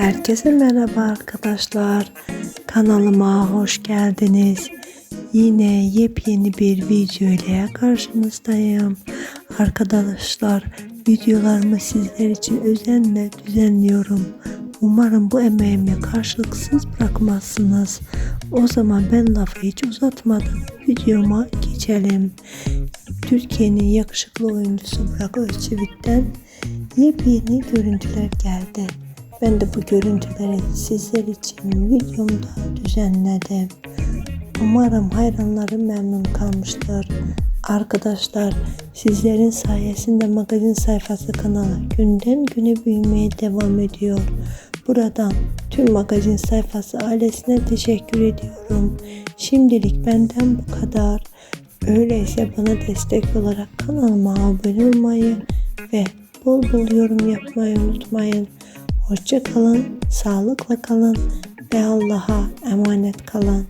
Herkese merhaba arkadaşlar. Kanalıma hoş geldiniz. Yine yepyeni bir video ile karşınızdayım. Arkadaşlar videolarımı sizler için özenle düzenliyorum. Umarım bu emeğimi karşılıksız bırakmazsınız. O zaman ben lafı hiç uzatmadan videoma geçelim. Türkiye'nin yakışıklı oyuncusu Burak Özçivit'ten yepyeni görüntüler geldi. Ben de bu görüntüleri sizler için videomda düzenledim. Umarım hayranlarım memnun kalmıştır. Arkadaşlar sizlerin sayesinde magazin sayfası kanalı günden güne büyümeye devam ediyor. Buradan tüm magazin sayfası ailesine teşekkür ediyorum. Şimdilik benden bu kadar. Öyleyse bana destek olarak kanalıma abone olmayı ve bol bol yorum yapmayı unutmayın. Hoşça kalın, sağlıkla kalın ve Allah'a emanet kalın.